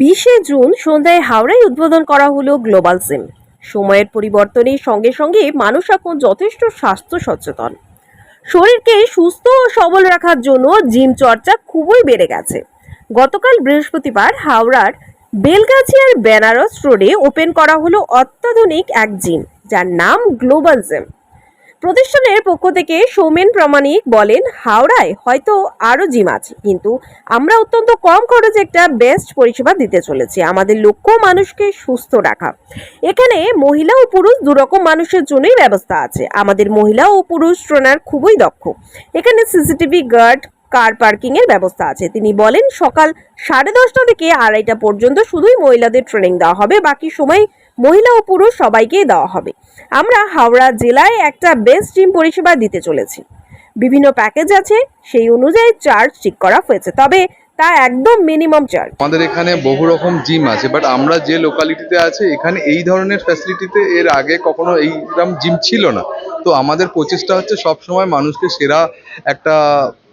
বিশে জুন সন্ধ্যায় হাওড়ায় উদ্বোধন করা হলো গ্লোবাল সিম। সময়ের পরিবর্তনের সঙ্গে সঙ্গে মানুষ এখন যথেষ্ট স্বাস্থ্য সচেতন। শরীরকে সুস্থ ও সবল রাখার জন্য জিম চর্চা খুবই বেড়ে গেছে। গতকাল বৃহস্পতিবার হাওড়ার বেলগাছিয়ার বেনারস রোডে ওপেন করা হলো অত্যাধুনিক এক জিম, যার নাম গ্লোবাল জিম প্রতিষ্ঠানের পক্ষ থেকে সৌমেন প্রামাণিক বলেন, হাওড়ায় হয়তো আরও জিম আছে, কিন্তু আমরা অত্যন্ত কম খরচে একটা বেস্ট পরিষেবা দিতে চলেছি। আমাদের লক্ষ্য মানুষকে সুস্থ রাখা। এখানে মহিলা ও পুরুষ দুরকম মানুষের জন্যই ব্যবস্থা আছে। আমাদের মহিলা ও পুরুষ ট্রেনার খুবই দক্ষ। এখানে সিসিটিভি গার্ড কার পার্কিং এর ব্যবস্থা আছে। তিনি বলেন, সকাল সাড়ে দশটা থেকে আড়াইটা পর্যন্ত শুধুই মহিলাদের ট্রেনিং দেওয়া হবে, বাকি সময় মহিলা ও পুরুষ সবাইকেই দেওয়া হবে। আমরা হাওড়া জেলায় একটা বেস্ট জিম পরিষেবা দিতে চলেছি। বিভিন্ন প্যাকেজ আছে, সেই অনুযায়ী চার্জ ঠিক করা হয়েছে। তবে তা একদম মিনিমাম চার্জ আমাদের এখানে বহু রকম জিম আছে বাট আমরা যে লোকালিটিতে আছে, এখানে এই ধরনের ফ্যাসিলিটিতে এর আগে কখনো এইরকম জিম ছিল না। তো আমাদের প্রচেষ্টা হচ্ছে সব সময় মানুষকে সেরা একটা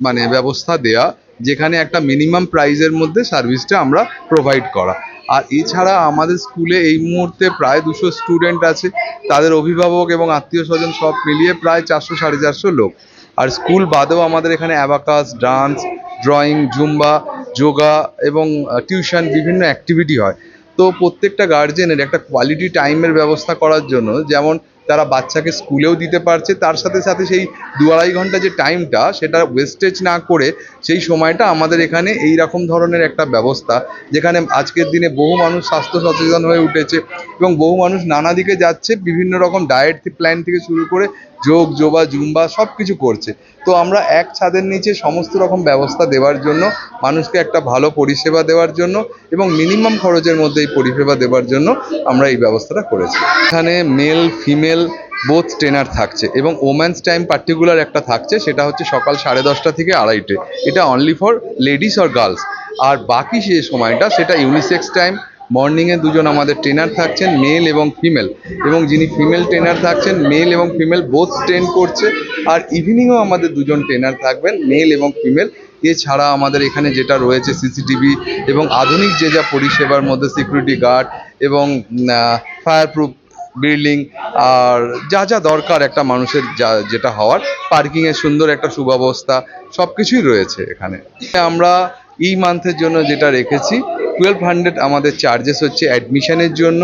মানে ব্যবস্থা দেয়া, যেখানে একটা মিনিমাম প্রাইজের মধ্যে সার্ভিসটা আমরা প্রোভাইড করা। আর এছাড়া আমাদের স্কুলে এই মুহূর্তে প্রায় দুশো স্টুডেন্ট আছে, তাদের অভিভাবক এবং আত্মীয় স্বজন সব মিলিয়ে প্রায় চারশো, সাড়ে চারশো লোক। আর স্কুল বাদেও আমাদের এখানে abacus dance drawing zumba yoga এবং টিউশন বিভিন্ন অ্যাক্টিভিটি হয়। তো প্রত্যেকটা গার্জেনের একটা কোয়ালিটি টাইমের ব্যবস্থা করার জন্য যেমন তারা বাচ্চাকে স্কুলেও দিতে পারছে, তার সাথে সাথে সেই দু আড়াই ঘণ্টা যে টাইমটা সেটা ওয়েস্টেজ না করে সেই সময়টা আমাদের এখানে এই রকম ধরনের একটা ব্যবস্থা, যেখানে আজকের দিনে বহু মানুষ স্বাস্থ্য সচেতন হয়ে উঠেছে এবং বহু মানুষ নানা দিকে যাচ্ছে, বিভিন্ন রকম ডায়েট প্ল্যান থেকে শুরু করে যোগ, যোবা, জুম্বা সব কিছু করছে। তো আমরা এক ছাদের নিচে সমস্ত রকম ব্যবস্থা দেওয়ার জন্য, মানুষকে একটা ভালো পরিষেবা দেওয়ার জন্য এবং মিনিমাম খরচের মধ্যে এই পরিষেবা দেওয়ার জন্য আমরা এই ব্যবস্থাটা করেছি। এখানে মেল ফিমেল বোথ ট্রেনার থাকছে এবং ওম্যান্স টাইম পার্টিকুলার একটা থাকছে, সেটা হচ্ছে সকাল সাড়ে দশটা থেকে আড়াইটে। এটা অনলি ফর লেডিস আর গার্লস আর বাকি যে সময়টা, সেটা ইউনিসেক্স টাইম মর্নিংয়ে দুজন আমাদের ট্রেনার থাকছেন মেল এবং ফিমেল এবং যিনি ফিমেল ট্রেনার থাকছেন মেল এবং ফিমেল বোথ ট্রেন করছে। আর ইভিনিংয়েও আমাদের দুজন ট্রেনার থাকবেন মেল এবং ফিমেল এছাড়া আমাদের এখানে যেটা রয়েছে সিসিটিভি এবং আধুনিক যে যা পরিষেবার মধ্যে সিকিউরিটি গার্ড এবং ফায়ার প্রুফ বিল্ডিং আর যা যা দরকার একটা মানুষের যা, যেটা হওয়ার। পার্কিংয়ের সুন্দর একটা সুব্যবস্থা সব কিছুই রয়েছে এখানে। আমরা এই মান্থের জন্য যেটা রেখেছি টুয়েলভ হান্ড্রেড আমাদের চার্জেস হচ্ছে অ্যাডমিশনের জন্য,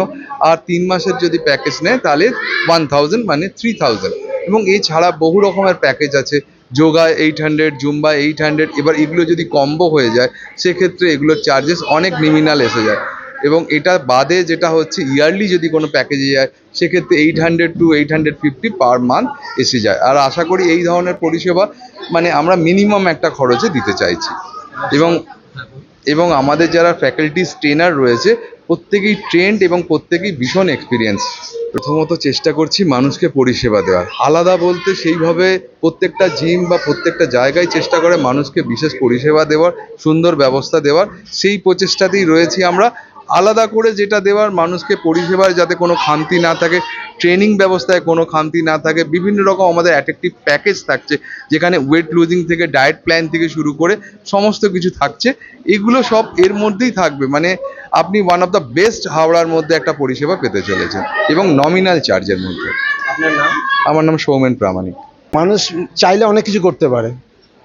আর তিন মাসের যদি প্যাকেজ নেয় তাহলে ওয়ান থাউজেন্ড মানে থ্রি থাউজেন্ড এবং এছাড়া বহু রকমের প্যাকেজ আছে, yoga eight hundred zumba eight hundred এবার এগুলো যদি কম্বো হয়ে যায়, সেক্ষেত্রে এগুলোর চার্জেস অনেক নিমিনাল এসে যায়। এবং এটা বাদে যেটা হচ্ছে ইয়ারলি যদি কোনো প্যাকেজে যায়, সেক্ষেত্রে eight hundred to eight hundred fifty per month এসে যায়। আর আশা করি এই ধরনের পরিষেবা মানে আমরা মিনিমাম একটা খরচে দিতে চাইছি। এবং এবং আমাদের যারা ফ্যাকাল্টিস ট্রেনার রয়েছে, প্রত্যেকেই ট্রেন্ড এবং প্রত্যেকেই ভীষণ এক্সপিরিয়েন্স প্রথমত চেষ্টা করছি মানুষকে পরিষেবা দেওয়ার। আলাদা বলতে সেইভাবে প্রত্যেকটা জিম বা প্রত্যেকটা জায়গায় চেষ্টা করে মানুষকে বিশেষ পরিষেবা দেওয়ার, সুন্দর ব্যবস্থা দেওয়ার। সেই প্রচেষ্টাতেই রয়েছি আমরা। আলাদা করে যেটা দেওয়ার মানুষকে পরিষেবায় যাতে কোনো খামতি না থাকে ট্রেনিং ব্যবস্থায় কোনো খামতি না থাকে। বিভিন্ন রকম আমাদের অ্যাট্রাকটিভ প্যাকেজ থাকছে যেখানে ওয়েট লুজিং থেকে ডায়েট প্ল্যান থেকে শুরু করে সমস্ত কিছু থাকছে। এগুলো সব এর মধ্যেই থাকবে। মানে আপনি ওয়ান অফ দ্য বেস্ট হাওড়ার মধ্যে একটা পরিষেবা পেতে চলেছেন এবং নমিনাল চার্জের মধ্যে। আপনার নাম? আমার নাম সৌমেন প্রামাণিক। মানুষ চাইলে অনেক কিছু করতে পারে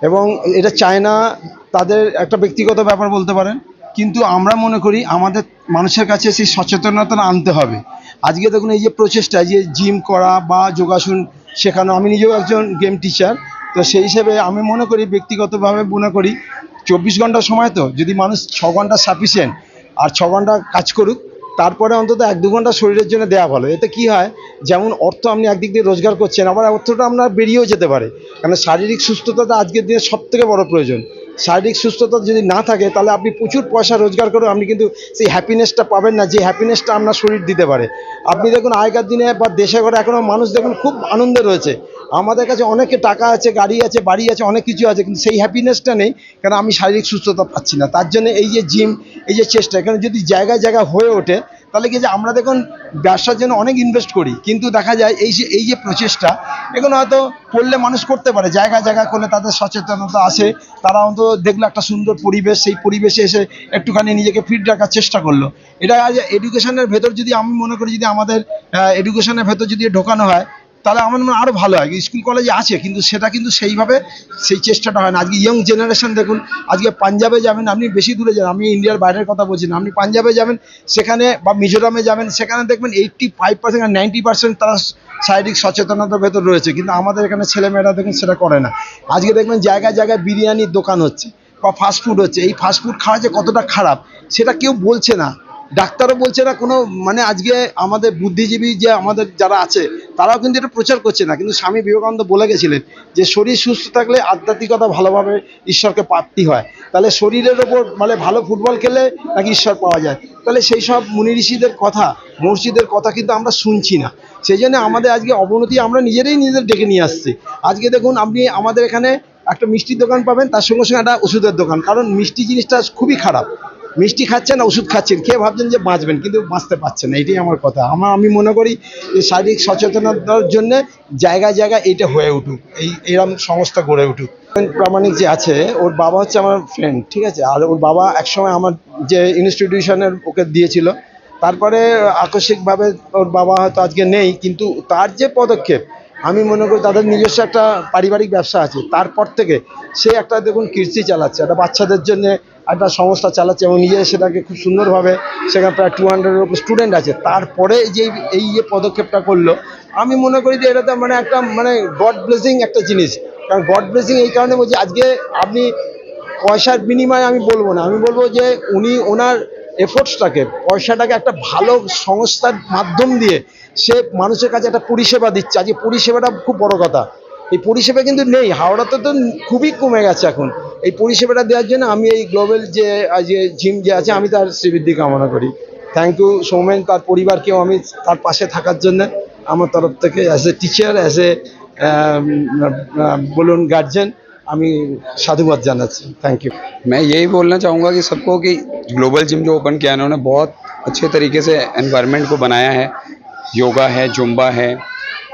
এবং এটা চায় না তাদের একটা ব্যক্তিগত ব্যাপার বলতে পারেন। কিন্তু আমরা মনে করি আমাদের মানুষের কাছে সেই সচেতনতা আনতে হবে। আজকে দেখুন এই যে প্রচেষ্টা যে জিম করা বা যোগাসন শেখানো, আমি নিজেও একজন গেম টিচার তো সেই হিসেবে আমি মনে করি ব্যক্তিগতভাবে মনে করি চব্বিশ ঘণ্টা সময় তো, যদি মানুষ ছ ঘণ্টা সাফিসিয়েন্ট আর ছ ঘণ্টা কাজ করুক, তারপরে অন্তত এক দু ঘণ্টা শরীরের জন্য দেওয়া ভালো। এতে কি হয়, যেমন অর্থ আপনি একদিক দিয়ে রোজগার করছেন, আবার অর্থটা আপনার বেরিয়েও যেতে পারে। কারণ শারীরিক সুস্থতাটা আজকের দিনে সব থেকে বড় প্রয়োজন। শারীরিক সুস্থতা যদি না থাকে, তাহলে আপনি প্রচুর পয়সা রোজগার করেও আপনি কিন্তু সেই হ্যাপিনেসটা পাবেন না, যে হ্যাপিনেসটা আপনার শরীর দিতে পারে। আপনি দেখুন, আগেকার দিনে বা দেশে ঘরে এখনও মানুষ দেখুন খুব আনন্দে রয়েছে। আমাদের কাছে অনেকে টাকা আছে, গাড়ি আছে, বাড়ি আছে, অনেক কিছু আছে, কিন্তু সেই হ্যাপিনেসটা নেই কারণ আমি শারীরিক সুস্থতা পাচ্ছি না। তার জন্য এই যে জিম এই যে চেষ্টা, এখানে যদি জায়গায় জায়গায় হয়ে ওঠে তাহলে কি যে আমরা দেখুন ব্যবসার জন্য অনেক ইনভেস্ট করি, কিন্তু দেখা যায় এই যে এই যে প্রচেষ্টা, এগুলো হয়তো করলে মানুষ করতে পারে, জায়গা জায়গা করলে তাদের সচেতনতা আসে তারা অন্তত দেখল একটা সুন্দর পরিবেশ, সেই পরিবেশে এসে একটুখানি নিজেকে ফিট রাখার চেষ্টা করল। এটা এডুকেশনের ভেতর যদি আমি মনে করি যদি আমাদের এডুকেশনের ভেতর যদি ঢোকানো হয় তাহলে আমার মনে আরও ভালো হয়। স্কুল কলেজে আছে, কিন্তু সেটা কিন্তু সেইভাবে সেই চেষ্টাটা হয় না। আজকে ইয়ং জেনারেশন দেখুন, আজকে পাঞ্জাবে যাবেন, আপনি বেশি দূরে যান, আমি ইন্ডিয়ার বাইরের কথা বলছি না। আপনি পাঞ্জাবে যাবেন, সেখানে বা মিজোরামে যাবেন, সেখানে দেখবেন eighty five percent ninety percent তারা শারীরিক সচেতনতার ভেতর রয়েছে। কিন্তু আমাদের এখানে ছেলেমেয়েরা দেখুন সেটা করে না। আজকে দেখবেন জায়গায় জায়গায় বিরিয়ানির দোকান হচ্ছে, বা ফাস্টফুড হচ্ছে। এই ফাস্টফুড খাওয়া যে কতটা খারাপ, সেটা কেউ বলছে না। ডাক্তারও বলছে না, কোনো মানে আজকে আমাদের বুদ্ধিজীবী যে আমাদের যারা আছে, তারাও কিন্তু এটা প্রচার করছে না। কিন্তু স্বামী বিবেকানন্দ বলে গেছিলেন যে শরীর সুস্থ থাকলে আধ্যাত্মিকতা ভালোভাবে ঈশ্বরকে প্রাপ্তি হয়। তাহলে শরীরের ওপর মানে ভালো ফুটবল খেলে নাকি ঈশ্বর পাওয়া যায়। তাহলে সেই সব মুনি ঋষিদের কথা মসজিদের কথা কিন্তু আমরা শুনছি না। সেই জন্য আমাদের আজকে অবনতি আমরা নিজেরাই নিজেদের ডেকে নিয়ে আসছি। আজকে দেখুন আপনি আমাদের এখানে একটা মিষ্টির দোকান পাবেন, তার সঙ্গে সঙ্গে একটা ওষুধের দোকান। কারণ মিষ্টি জিনিসটা খুবই খারাপ। মিষ্টি খাচ্ছেন ওষুধ খাচ্ছেন? খেয়ে ভাবছেন যে বাঁচবেন? কিন্তু বাঁচতে পারছেন না, এটাই আমার কথা। আমার আমি মনে করি যে শারীরিক সচেতনতার জন্য জায়গায় জায়গায় এইটা হয়ে উঠুক। এই এরম সংস্থা গড়ে উঠুক। প্রামাণিক যে আছে, ওর বাবা হচ্ছে আমার ফ্রেন্ড ঠিক আছে? আর ওর বাবা একসময় আমার যে ইনস্টিটিউশনের ওকে দিয়েছিল। তারপরে আকস্মিকভাবে ওর বাবা হয়তো আজকে নেই, কিন্তু তার যে পদক্ষেপ আমি মনে করি তাদের নিজস্ব একটা পারিবারিক ব্যবসা আছে। তারপর থেকে সে একটা দেখুন কীর্তি চালাচ্ছে, একটা বাচ্চাদের জন্য একটা সংস্থা চালাচ্ছে এবং নিজে সেটাকে খুব সুন্দরভাবে সেখানে প্রায় টু হান্ড্রেডের উপর স্টুডেন্ট আছে। তারপরে যে এই যে পদক্ষেপটা করল, আমি মনে করি যে এটাতে মানে একটা মানে গড ব্লেসিং একটা জিনিস। কারণ গড ব্লেসিং এই কারণে বলছি, আজকে আপনি পয়সার বিনিময়ে আমি বলব না। আমি বলব যে উনি ওনার এফোর্টসটাকে পয়সাটাকে একটা ভালো সংস্থার মাধ্যম দিয়ে সে মানুষের কাছে একটা পরিষেবা দিচ্ছে। আজকে পরিষেবাটা খুব বড় কথা। এই পরিষেবা কিন্তু নেই। হাওড়াতে তো খুবই কমে গেছে এখন। এই পরিষেবাটা দেওয়ার জন্য আমি এই গ্লোবাল যে যে জিম যে আছে, আমি তার শ্রীবৃদ্ধি কামনা করি। থ্যাংক ইউ সৌমেন তার পরিবারকেও আমি তার পাশে থাকার জন্য। আমার তরফ থেকে as a teacher as a বলুন গার্জেন আমি সাধুবাদ জানাচ্ছি থ্যাংক ইউ मैं यही बोलना चाहूँगा कि सबको कि ग्लोबल जिम जो ओपन किया है इन्होंने बहुत अच्छे तरीके से एनवायरनमेंट को बनाया है योगा है जुम्बा है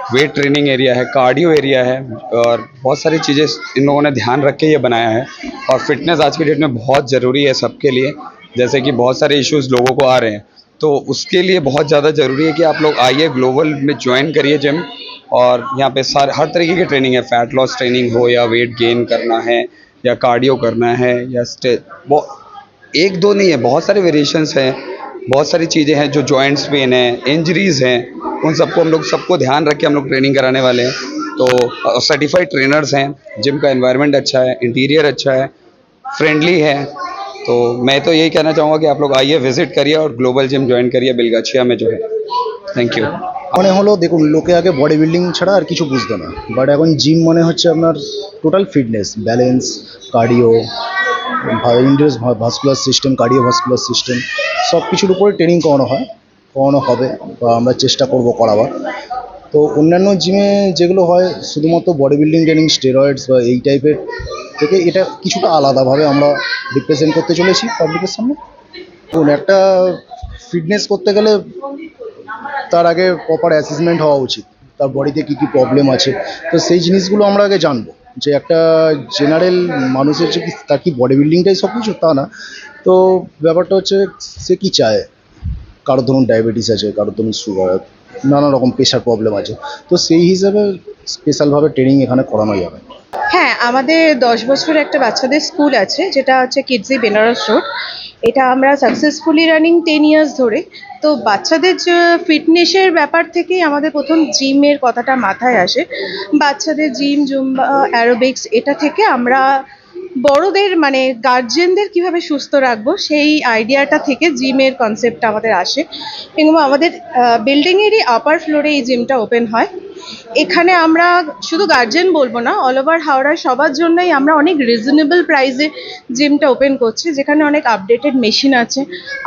वेट ट्रेनिंग एरिया है कार्डियो एरिया है और बहुत सारी चीज़ें इन लोगों ने ध्यान रख के ये बनाया है और फिटनेस आज की डेट में बहुत ज़रूरी है सबके लिए जैसे कि बहुत सारे इश्यूज लोगों को आ रहे हैं तो उसके लिए बहुत ज़्यादा ज़रूरी है कि आप लोग आइए ग्लोबल में ज्वाइन करिए जिम और यहाँ पे सारे हर तरीके की ट्रेनिंग है। फैट लॉस ट्रेनिंग हो या वेट गेन करना है या कार्डियो करना है या स्टे एक दो नहीं है, बहुत सारे वेरिएशंस हैं। बहुत सारी चीज़ें हैं जो जॉइंट्स पेन है इंजरीज हैं। उन सबको हम लोग सबको ध्यान रख के हम लोग ट्रेनिंग कराने वाले हैं। तो सर्टिफाइड ट्रेनर्स हैं, जिम का इन्वायरमेंट अच्छा है इंटीरियर अच्छा है फ्रेंडली है। तो मैं तो यही कहना चाहूँगा कि आप लोग आइए विज़िट करिए और ग्लोबल जिम ज्वाइन करिए, बिलगाछिया में जो है। थैंक यू মনে হলো, দেখুন, লোকে আগে বডি বিল্ডিং ছাড়া আর কিছু বুঝতো না। বাট এখন জিম মনে হচ্ছে আপনার টোটাল ফিটনেস ব্যালেন্স কার্ডিও ইন্ডিয়াস vascular system cardio vascular system সব কিছুর উপরে ট্রেনিং করানো হয়, করানো হবে বা আমরা চেষ্টা করব করাবার। তো অন্যান্য জিমে যেগুলো হয়, শুধুমাত্র বডি বিল্ডিং ট্রেনিং স্টেরয়েডস বা এই টাইপের থেকে এটা কিছুটা আলাদাভাবে আমরা রিপ্রেজেন্ট করতে চলেছি পাবলিকের সামনে। একটা ফিটনেস করতে গেলে তার আগে প্রপার অ্যাসেসমেন্ট হওয়া উচিত, তার বডিতে কী কী প্রবলেম আছে। তো সেই জিনিসগুলো আমরা আগে জানব, যে একটা জেনারেল মানুষের যে কি তার কি বডি বিল্ডিংটাই সব কিছু? তা না। তো ব্যাপারটা হচ্ছে, সে কি চায়? কারোর ধরুন ডায়াবেটিস আছে, কারোর ধরুন সুগার নানা রকম প্রেশার প্রবলেম আছে। তো সেই হিসাবে স্পেশালভাবে ট্রেনিং এখানে করানো যাবে। হ্যাঁ আমাদের দশ বছর একটা বাচ্চাদের স্কুল আছে, যেটা হচ্ছে কিডজি বেনারস রোড এটা আমরা সাকসেসফুলি রানিং টেন ইয়ার্স ধরে। তো বাচ্চাদের ফিটনেসের ব্যাপার থেকেই আমাদের প্রথম জিমের কথাটা মাথায় আসে। বাচ্চাদের জিম জুম্বা অ্যারোবিক্স এটা থেকে আমরা বড়দের মানে গার্জেনদের কীভাবে সুস্থ রাখব সেই আইডিয়াটা থেকে জিমের কনসেপ্টটা আমাদের আসে। এবং আমাদের বিল্ডিংয়েরই আপার ফ্লোরে এই জিমটা ওপেন হয়। এখানে আমরা শুধু গার্জেন বলব না অল ওভার হাওড়ার সবার জন্যই আমরা অনেক রিজনেবল প্রাইসে জিমটা ওপেন করছি, যেখানে অনেক আপডেটেড মেশিন আছে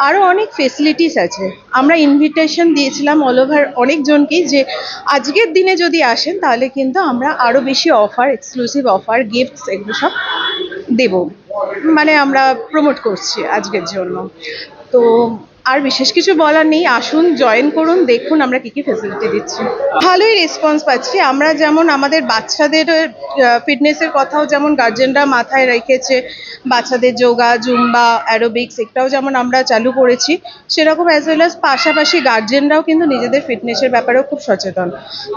আরও অনেক ফেসিলিটিস আছে। আমরা ইনভিটেশন দিয়েছিলাম অল ওভার অনেকজনকেই যে আজকের দিনে যদি আসেন, তাহলে কিন্তু আমরা আরও বেশি অফার এক্সক্লুসিভ অফার গিফটস এগুলো সব দেবো। মানে আমরা প্রমোট করছি আজকের জন্য। তো আর বিশেষ কিছু বলার নেই, আসুন জয়েন করুন, দেখুন আমরা কি কি ফেসিলিটি দিচ্ছি। ভালোই রেসপন্স পাচ্ছি। আমরা যেমন আমাদের বাচ্চাদের ফিটনেসের কথাও যেমন গার্জেনরা মাথায় রেখেছে, বাচ্চাদের যোগা, জুম্বা অ্যারোবিক্স এটাও যেমন আমরা চালু করেছি, সেরকম অ্যাজ ওয়েল অ্যাজ পাশাপাশি গার্জেনরাও কিন্তু নিজেদের ফিটনেসের ব্যাপারেও খুব সচেতন।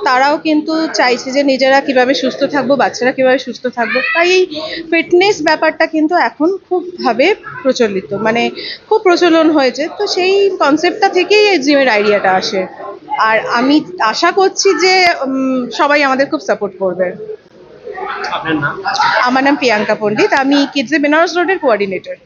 তারাও কিন্তু চাইছে যে নিজেরা কীভাবে সুস্থ থাকব, বাচ্চারা কীভাবে সুস্থ থাকব। তাই এই ফিটনেস ব্যাপারটা কিন্তু এখন খুবভাবে প্রচলিত মানে খুব প্রচলন হয়েছে। তো সেই কনসেপ্টটা থেকেই এই জিমের আইডিয়াটা আসে। আর আমি আশা করছি যে সবাই আমাদের খুব সাপোর্ট করবে। আমার নাম প্রিয়াঙ্কা পণ্ডিত। আমি কিডসে বেনারস রোডের কোঅর্ডিনেটর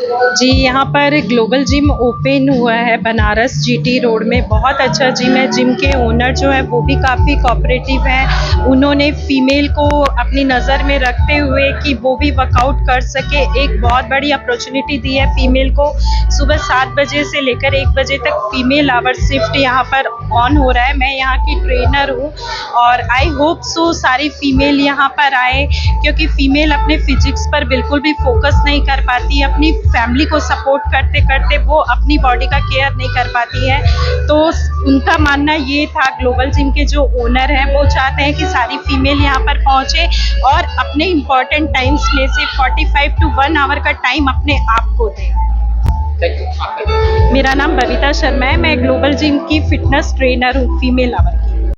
जी, यहाँ पर ग्लोबल जिम ओपन हुआ है बनारस जीटी रोड में। बहुत अच्छा जिम है। जिम के ओनर जो है, वो भी काफ़ी कोऑपरेटिव हैं। उन्होंने फीमेल को अपनी नज़र में रखते हुए कि वो भी वर्कआउट कर सके। एक बहुत बड़ी अपॉर्चुनिटी दी है फीमेल को। सुबह सात बजे से लेकर एक बजे तक फीमेल आवर शिफ्ट यहाँ पर ऑन हो रहा है। मैं यहाँ की ट्रेनर हूँ और आई होप सो सारी फीमेल यहाँ पर आए, क्योंकि फीमेल अपने फिजिक्स पर बिल्कुल भी फोकस नहीं कर पाती। अपनी फैमिली को सपोर्ट करते करते वो अपनी बॉडी का केयर नहीं कर पाती है। तो उनका मानना ये था ग्लोबल जिम के जो ओनर हैं वो चाहते हैं कि सारी फीमेल यहाँ पर पहुँचे और अपने इंपॉर्टेंट टाइम्स में से 45 टू वन आवर का टाइम अपने आप को दें। मेरा नाम बबीता शर्मा है मैं ग्लोबल जिम की फिटनेस ट्रेनर हूँ फीमेल आवर की।